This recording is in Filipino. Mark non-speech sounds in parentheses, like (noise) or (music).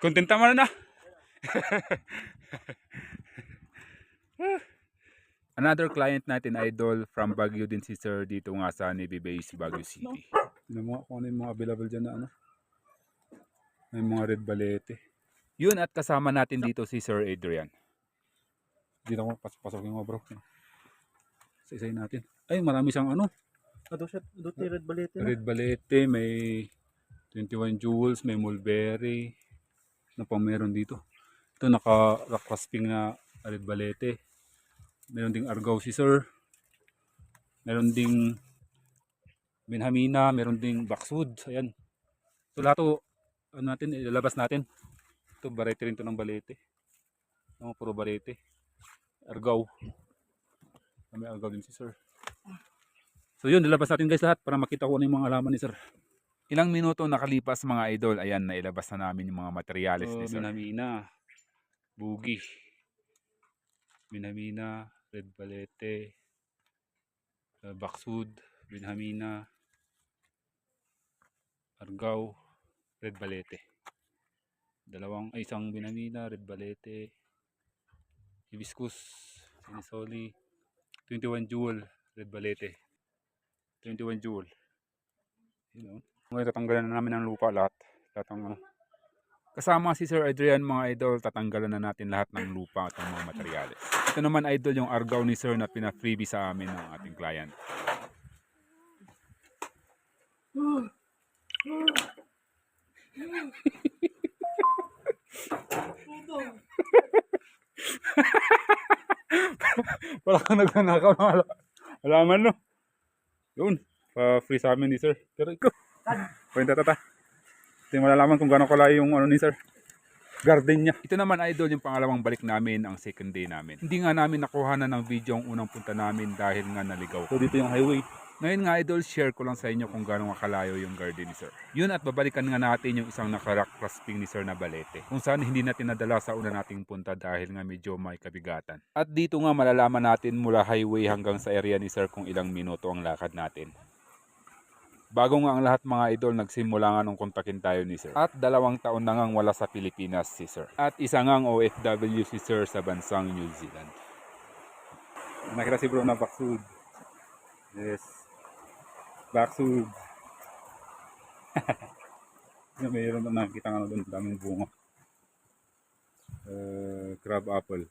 Kontenta mo na na. Another client natin, idol, from Baguio din si Sir dito nga sa Navy Base, Baguio City. Mo nga kung ano yung mga available dyan na ano. May mga red balete. Yun at kasama natin dito si Sir Adrian. Dito ko pas pasokin mo bro. Sa isayin natin. Ay marami siyang ano. Ado siya, red balete. Red balete, may 21 jewels, may mulberry. Ano pang meron dito? Ito naka rock rasping na red balete. Meron ding argaw si sir. Meron ding benhamina, meron ding boxwood. Ayan. Ito lahat to, ano natin, ilalabas natin. Ito, barete rin to ng balete. Ano, puro barete. Argaw. May argaw din si sir. So yun, nilabas natin guys lahat para makita ko ano yung mga alaman ni sir. Ilang minuto nakalipas mga idol, ayan, nailabas na namin yung mga materyales ni Oh, sir. minamina. Bugi. Binamina, red balete, uh, baksud, binhamina, argaw, red balete. Dalawang, ay isang binamina, red balete, hibiscus, sinisoli, 21 jewel, red balete. 21 jewel. Yun o. Ngayon tatanggalan na namin ng lupa lahat. Lahat ng ano. Kasama si Sir Adrian mga idol, tatanggalan na natin lahat ng lupa at ng mga materyales. Ito naman idol yung argaw ni Sir na pina-freebie sa amin ng ating client. (laughs) Wala kang nagnanakaw ng ala- alaman no. Yun, pa-free sa amin ni Sir. Pero ikaw, kwenta tata. Hindi malalaman kung gano'ng kalayo yung ano ni Sir garden niya. Ito naman idol yung pangalawang balik namin ang second day namin. Hindi nga namin nakuha na ng video ang unang punta namin dahil nga naligaw. So dito yung highway. Ngayon nga idol, share ko lang sa inyo kung gaano kalayo yung garden ni Sir. Yun at babalikan nga natin yung isang nakarock rasping ni Sir na balete. Kung saan hindi natin nadala sa una nating punta dahil nga medyo may kabigatan. At dito nga malalaman natin mula highway hanggang sa area ni Sir kung ilang minuto ang lakad natin. Bago nga ang lahat mga idol, nagsimula nga nung kontakin tayo ni Sir. At dalawang taon na ngang wala sa Pilipinas si Sir. At isa ngang OFW si Sir sa bansang New Zealand. Nakita si bro na baksud. Yes. Baksud. Yung (laughs) mayroon na nakikita nga doon, daming bunga. Uh, crab apple.